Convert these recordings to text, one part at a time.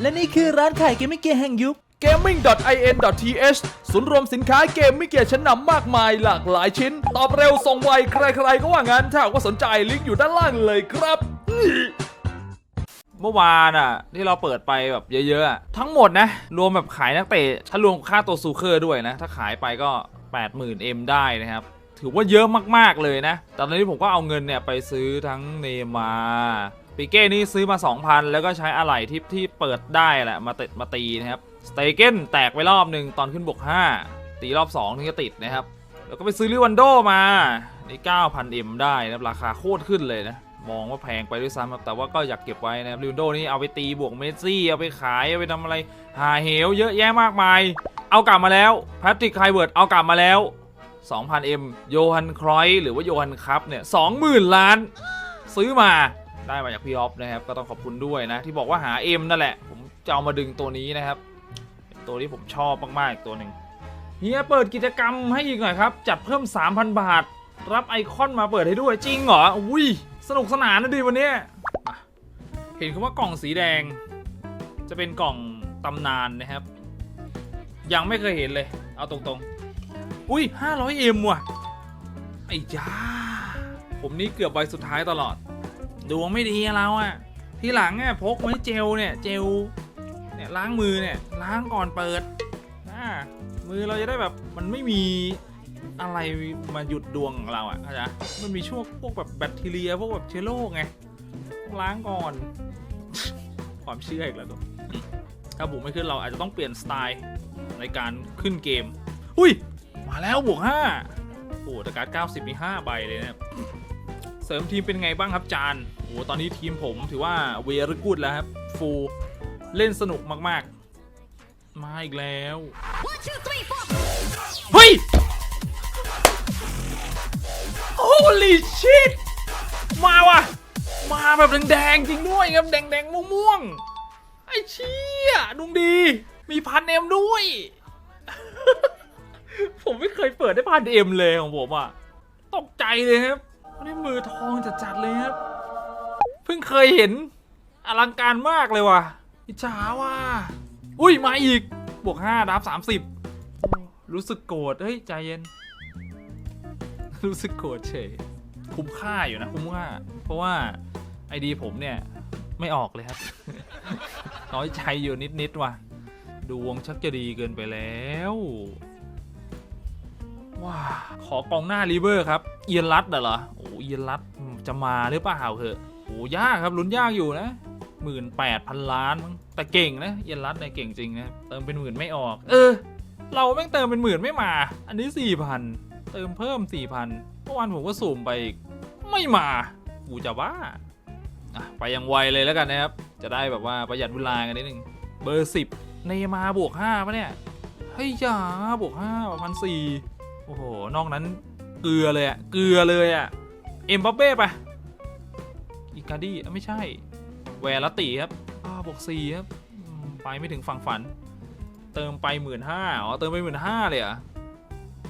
และนี่คือร้านขายเกมมิ่งเกียร์แห่งยุค gaming.in.th ศูนย์รวมสินค้าเกมม่เกียร์ชั้นนำมากมายหลากหลายชิ้น ตอบเร็วส่งไวใครๆก็ว่างั้นถ้าหากว่าสนใจลิงก์อยู่ด้านล่างเลยครับ เมื่อวานอะ ที่เราเปิดไปแบบเยอะๆอะทั้งหมดนะ รวมแบบขายนักเตะถ้ารวมค่าตัวซูเคอร์ด้วยนะ ถ้าขายไปก็ 80,000 M ได้นะครับ ถือว่าเยอะมากๆเลยนะ แต่ตอนนี้ผมก็เอาเงินเนี่ยไปซื้อทั้งเนมาร์ ปิเก้นี่ซื้อมา 2,000 แล้วก็ใช้อะไหล่ทิปที่เปิดได้แหละมาติดมาตีนะครับสเตเกนแตกไปรอบหนึ่งตอนขึ้นบวก5ตีรอบ2ถึงจะติดนะครับ แล้วก็ไปซื้อลิวันโดมานี่9,000 M ได้นะครับราคาโคตรขึ้นเลยนะมองว่าแพงไปด้วยซ้ำครับแต่ว่าก็อยากเก็บไว้นะครับลิวันโดนี่เอาไปตีบวกเมสซี่เอาไปขายเอาไปทำอะไรหาเหวเยอะแยะมากมาย เอากลับมาแล้วแพทริกไคเวิร์ดเอากลับมาแล้ว 2,000 M โยฮันครอยหรือว่าโยฮันคัพเนี่ย20,000 ล้าน ซื้อมา ได้มาจากพี่ออฟนะครับ ก็ต้องขอบคุณด้วยนะ ที่บอกว่าหา M นั่นแหละ ผมจะเอามาดึงตัวนี้นะครับ ตัวที่ผมชอบมากๆอีกตัวหนึ่งเฮียเปิดกิจกรรมให้อีกหน่อยครับ จัดเพิ่ม 3,000 บาท รับไอคอนมาเปิดให้ด้วยจริงเหรออุ้ยสนุกสนานนะดิวันนี้เห็นคำว่ากล่องสีแดง จะเป็นกล่องตำนานนะครับ ยังไม่เคยเห็นเลย เอาตรงๆ อุ้ย 500M ว่ะไอ้จ้าผมนี่เกือบใบสุดท้ายตลอด ดวงไม่ดีเราอะทีหลังอะพกไว้เจลเนี่ยเจลเนี่ยล้างมือเนี่ยล้างก่อนเปิดนะมือเราจะได้แบบมันไม่มีอะไรมาหยุดดวงของเราอะเข้าใจปะมันมีช่วงพวกแบบแบคทีเรียพวกแบบเชื้อโรคไงล้างก่อน ความเชื่ออีกแล้วตัวถ้าบุกไม่ขึ้นเราอาจจะต้องเปลี่ยนสไตล์ในการขึ้นเกม อุ้ย มาแล้วบวกห้าโอ้แต่การ์ด90มี5ใบเลยเนะครับ เสริมทีมเป็นไงบ้างครับจานโอ้ตอนนี้ทีมผมถือว่าเวรกูดแล้วครับ ฟูลเล่นสนุกมากๆ มาอีกแล้ว เฮ้ย Holy shit มาว่ะ มาแบบแดงๆ จริงด้วยครับ แดงๆ ม่วงๆ ไอ้เชี่ยดวงดี มีพันเอ็มด้วย ผมไม่เคยเปิดได้พันเอ็มเลยของผมอะ ตกใจเลยครับ นี่มือทองจัดๆเลยครับ เพิ่งเคยเห็นอลังการมากเลยว่ะ อิจฉาว่ะ อุ้ยมาอีก บวก5ดับ30รู้สึกโกรธ เฮ้ย ใจเย็น รู้สึกโกรธเฉย คุ้มค่าอยู่นะ คุ้มค่า เพราะว่าไอดีผมเนี่ย ไม่ออกเลยครับ น้อยใจอยู่นิด ๆ ว่ะ ดวงชักจะดีเกินไปแล้วว้า ขอกองหน้ารีเวอร์ครับ เอียนรัดเหรอ โอ้เอียนรัดจะมาหรือเปล่าเหอะโอ้ยากครับลุ้นยากอยู่นะหมื่นแปดพันล้านมั้งแต่เก่งนะเอียนรัดเนี่ยเก่งจริงนะเติมเป็นหมื่นไม่ออก เออ เราแม่งเติมเป็นหมื่นไม่มา อันนี้สี่พันเติมเพิ่มสี่พันเมื่อวานผมก็สุ่มไปอีกไม่มากูจะบ้าไปยังไวเลยแล้วกันนะครับ จะได้แบบว่าประหยัดเวลากันนิดนึง เบอร์สิบเนมาบวกห้าปะเนี่ยเฮ้ยยาบวกห้าพันสี่ โอ้โห นอกนั้นเกลือเลยอะเกลือเลยอะเอ็มบัปเป้ไปอีกาดี้ไม่ใช่ แวร์ลตติครับอ้าบวกสี่ครับ ไปไม่ถึงฝั่งฝัน เติมไปหมื่นห้าอ๋อ เติมไปหมื่นห้าเลยอะ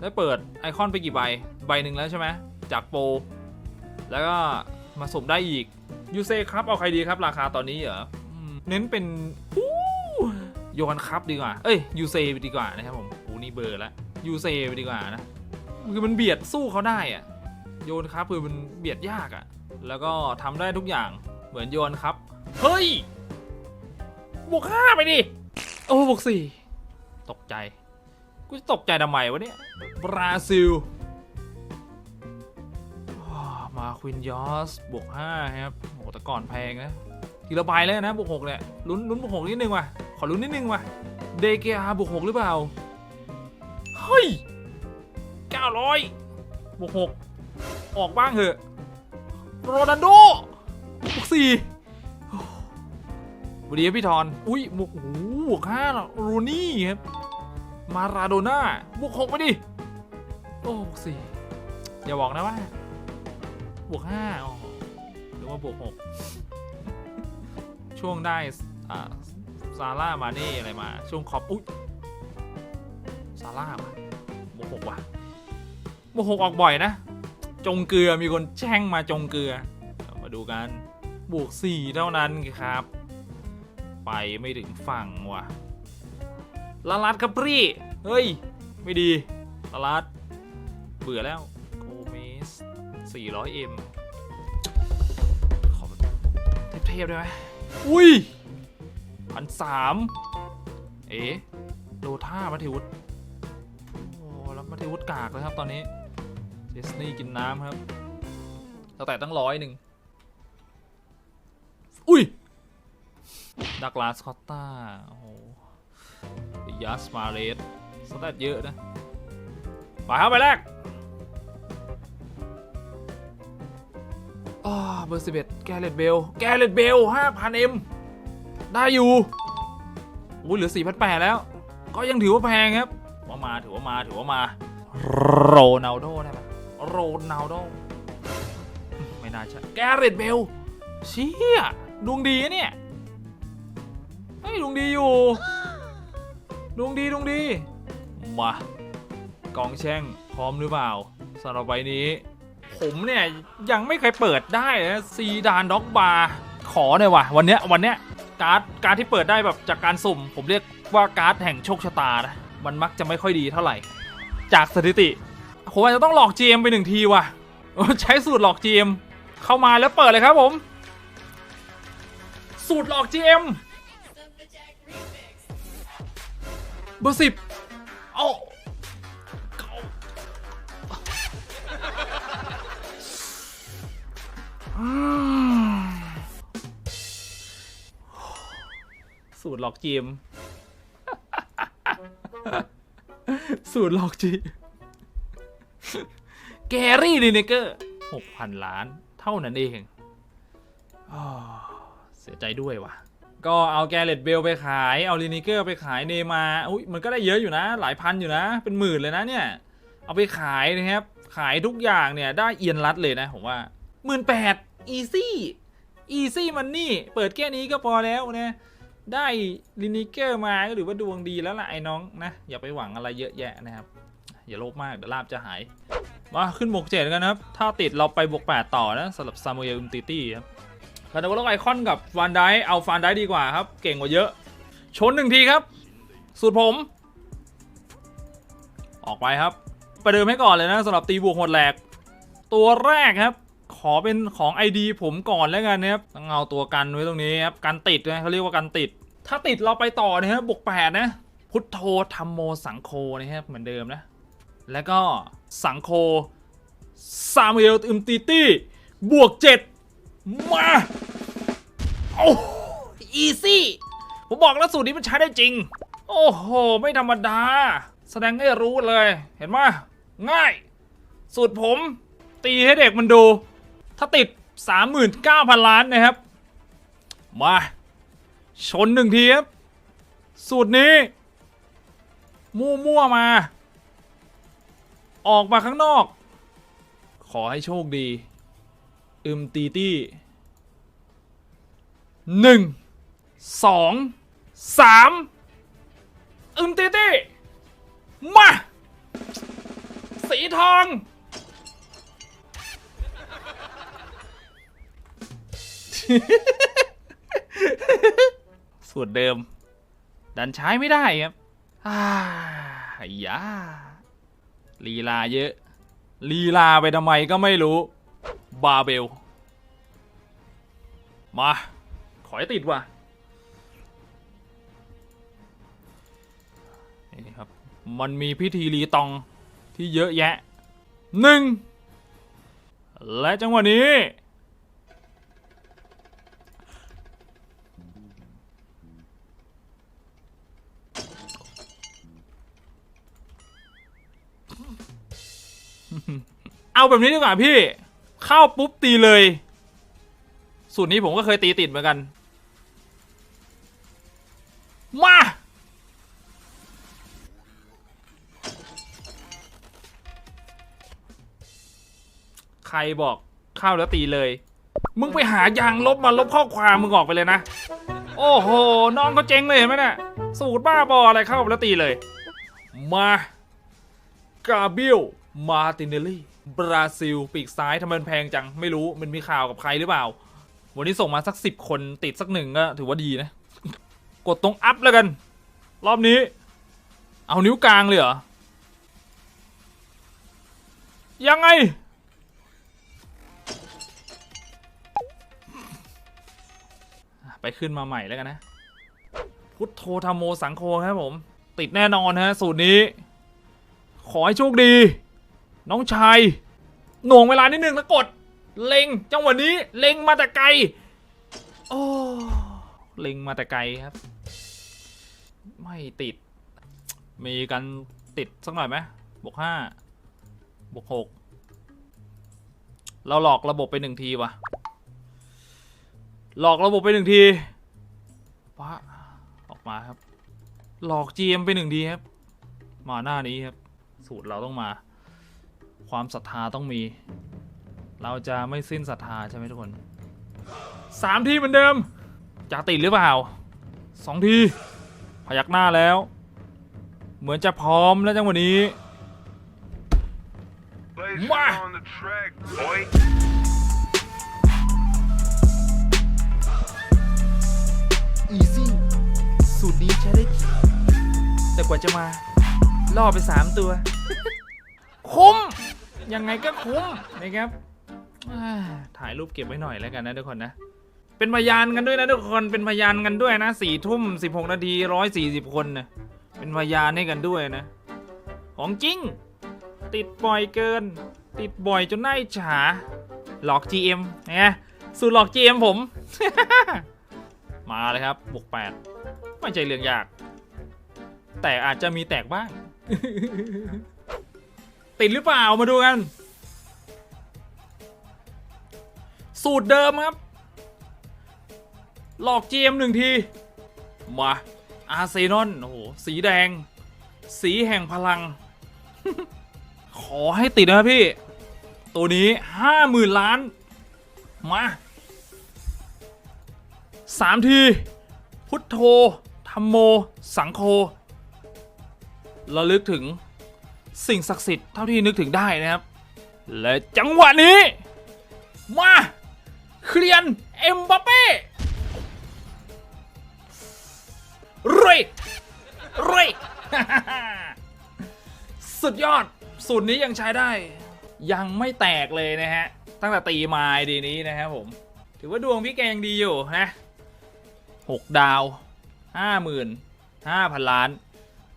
ได้เปิดไอคอนไปกี่ใบ ใบหนึ่งแล้วใช่ไหม จากโปร แล้วก็มาสมได้อีก ยูเซครับ เอาใครดีครับ ราคาตอนนี้เหรอ เน้นเป็นอู้โยนครับดีกว่า เอ้ย ยูเซดีกว่านะครับผมโอ้นี่เบอร์และ ยูเซไปดีกว่านะ คือมันเบียดสู้เขาได้อะโยนครับคือมันเบียดยากอะแล้วก็ทำได้ทุกอย่างเหมือนโยนครับ เฮ้ยบวกห้าไปดิโอ้บวกสี่ตกใจ กูจะตกใจทำไมวะเนี่ยบราซิลมาควินยอสบวกห้าครับโอ้แต่ก่อนแพงนะทีละใบเลยนะบวกหกเนี่ยลุ้นลุ้นบวกหกนิดนึงว่ะขอลุ้นนิดนึงว่ะเดเกอาบวกหกหรือเปล่า เฮ้ยเก้าร้อยบวกหกออกบ้างเถอะ โรนัลโดบวกสี่วัสดีครับพี่ทอน อุ้ยบวกโอ้โหบวกห้ารูนี่ครับ มาราโดน่าบวกหกไปดิ โอ้บวกสี่อย่าบอกนะว่า บวกห้าหรือว่าบวกหกช่วงได้อ่าซาร่ามาเน่อะไรมา ช่วงขอบอุ้ย ว่ะบวกหกออกบ่อยนะ จงเกลือมีคนแช่งมาจงเกลือ มาดูกัน บวกสี่เท่านั้นครับ ไปไม่ถึงฝั่งว่ะลาลัดครับพี่ เฮ้ย ไม่ดีลาลัด เบื่อแล้วโกเมส 400M ขอแบบเทพๆได้ไหมอุ้ยพันสามเอ๋โดท่ามาทิวุฒโอ้แล้วมาทิวุฒกากเลยครับตอนนี้เจสนี่กินน้ำครับตั้งแต่ตั้งร้อยหนึ่งอุ้ยดักลาสคอตตาโอ้โหยัสมาเรสสแตทเยอะนะไปครับไปแรกอ้าเบอร์สิบเอ็ดแกเลตเบล แกเลตเบลห้าพันเอ็มได้อยู่อุ้ยเหลือสี่พันแปดแล้ว ก็ยังถือว่าแพงครับ ว่ามาถือว่ามาถือว่ามา โรนัลโดได้ไหมโรนัลโดไม่น่าใช่แกเรตเบลเชี่ยดวงดีนะเนี่ยเฮ้ยดวงดีอยู่ดวงดีดวงดี มากองแช่งพร้อมหรือเปล่าสำหรับใบนี้ ผมเนี่ยยังไม่เคยเปิดได้นะซีดานด็อกบาร์ขอหน่อยว่ะวันเนี้ยวันเนี้ยการ์ดการ์ดที่เปิดได้แบบจากการสุ่ม ผมเรียกว่าการ์ดแห่งโชคชะตานะมันมักจะไม่ค่อยดีเท่าไหร่ จากสถิติผมอาจจะต้องหลอก GM ไปหนึ่งทีว่ะ ใช้สูตรหลอก GM เข้ามาแล้วเปิดเลยครับผม สูตรหลอก GM เบอร์สิบโอ้อืมสูตรหลอก GM สูตรหลอก GM แกรี่ลิเนเกอร์หกพันล้าน เท่านั้นเองอ้อเสียใจด้วยว่ะ ก็เอาแกเลตเบลไปขาย เอาลินิเกอร์ไปขายเนมาอุ้ยมันก็ได้เยอะอยู่นะ หลายพันอยู่นะ เป็นหมื่นเลยนะเนี่ย เอาไปขายนะครับ ขายทุกอย่างเนี่ย ได้เอียนรัดเลยนะผมว่าหมื่นแปดอีซี่อีซี่มันนี่ เปิดแค่นี้ก็พอแล้วนะ ได้ลินิเกอร์มาก็ถือว่าดวงดีแล้วล่ะไอ้น้องนะ อย่าไปหวังอะไรเยอะแยะนะครับ อย่าโลภมากเดี๋ยวลาบจะหาย มาขึ้นบวกเจ็ดกันนะครับ ถ้าติดเราไปบวกแปดต่อนะสำหรับซามูเอลอุมติตี้ครับคาร์ดาวลไอคอนกับฟานไดเอาฟานไดดีกว่าครับ เก่งกว่าเยอะ ชนหนึ่งทีครับ สูตรผม ออกไปครับ ประเดิมให้ก่อนเลยนะสำหรับตีบวกหมดแหลก ตัวแรกครับ ขอเป็นของ ID ผมก่อนแล้วกันนะครับต้องเอาตัวกันไว้ตรงนี้ครับกันติดนะเขาเรียกว่ากันติด ถ้าติดเราไปต่อนะครับบวกแปดนะพุทโธธรรมโมสังโฆนะครับเหมือนเดิมนะ แล้วก็สังโคซามูเอลอึมติตี้บวกเจ็ดมาโอ้อีซี่ผมบอกแล้วสูตรนี้มันใช้ได้จริง โอ้โห ไม่ธรรมดา แสดงให้รู้เลย เห็นไหมง่าย สูตรผม ตีให้เด็กมันดู ถ้าติด 39,000 ล้านนะครับ มา ชนหนึ่งทีครับ สูตรนี้ มั่วๆมา ออกมาข้างนอก ขอให้โชคดี อึมตีตี้หนึ่งสองสามอึมตีตี้มา สีทอง สูตรเดิม ดันใช้ไม่ได้ครับอาย่าลีลาเยอะ ลีลาไปทำไมก็ไม่รู้ บาเบล มา ขอให้ติดว่ะนี่ครับ มันมีพิธีรีตองที่เยอะแยะหนึ่งและจังหวะนี้ เอาแบบนี้ดีกว่าพี่ เข้าปุ๊บตีเลย สูตรนี้ผมก็เคยตีติดเหมือนกัน มา ใครบอกเข้าแล้วตีเลย มึงไปหายางลบมาลบข้อความมึงออกไปเลยนะ โอ้โห น้องเขาเจ๊งเลยเห็นไหมเนี่ยสูตรบ้าบออะไรเข้าแล้วตีเลย มากาเบียล มาตินเนลลี่ บราซิล ปีกซ้ายทำไมมันแพงจัง ไม่รู้มันมีข่าวกับใครหรือเปล่า วันนี้ส่งมาสักสิบคนติดสักหนึ่งก็ถือว่าดีนะ กดตรงอัพแล้วกัน รอบนี้ เอานิ้วกลางเลยเหรอ ยังไง ไปขึ้นมาใหม่แล้วกันนะ พุทโธธรรมโมสังโฆครับผม ติดแน่นอนฮะ สูตรนี้ ขอให้โชคดี น้องชายหน่วงเวลานิดนึงแล้วกด เล็งจังหวะนี้เล็งมาแต่ไกลโอ้เล็งมาแต่ไกลครับ ไม่ติด มีกันติดสักหน่อยไหมบวกห้าบวกหกเราหลอกระบบไปหนึ่งทีวะหลอกระบบไปหนึ่งทีว้าออกมาครับ หลอก GM ไปหนึ่งทีครับ มาหน้านี้ครับ สูตรเราต้องมา ความศรัทธาต้องมี เราจะไม่สิ้นศรัทธาใช่ไหมทุกคนสามทีเหมือนเดิมจะติดหรือเปล่าสองทีพยักหน้าแล้ว เหมือนจะพร้อมแล้วจังหวะนี้ Blazing Mwah! on the track, boy. อีซี่สูตรนี้ใช้ได้ แต่กว่าจะมาล่อไปสามตัว คุ้ม ยังไงก็คุ้มนะครับถ่ายรูปเก็บไว้หน่อยแล้วกันนะทุกคนนะ เป็นพยานกันด้วยนะทุกคนเป็นพยานกันด้วยนะสี่ทุ่มสิบหกนาทีร้อยสี่สิบคนนะเป็นพยานให้กันด้วยนะ ของจริง ติดบ่อยเกิน ติดบ่อยจนน่าอิจฉาหลอก GM ไงสูตรหลอก GM ผม มาเลยครับบวกแปดไม่ใช่เรื่องยาก แต่อาจจะมีแตกบ้าง ติดหรือเปล่ามาดูกัน สูตรเดิมครับ หลอก GM หนึ่งที มาอาร์เซนอลโอ้โห สีแดง สีแห่งพลัง ขอให้ติดนะพี่ ตัวนี้ห้าหมื่นล้าน มาสามที พุทโธธรรมโม สังโฆระลึกถึง สิ่งศักดิ์สิทธิ์เท่าที่นึกถึงได้นะครับ และจังหวะนี้ มาเคลียนเอ็มบัปเป้รวยรวยสุดยอด สูตรนี้ยังใช้ได้ ยังไม่แตกเลยนะฮะ ตั้งแต่ตีมาดีนี้นะครับผม ถือว่าดวงพี่แกยังดีอยู่นะหกดาวห้าหมื่นห้าพันล้าน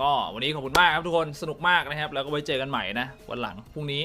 ก็วันนี้ขอบคุณมากครับทุกคนสนุกมากนะครับ แล้วก็ไว้เจอกันใหม่นะวันหลังพรุ่งนี้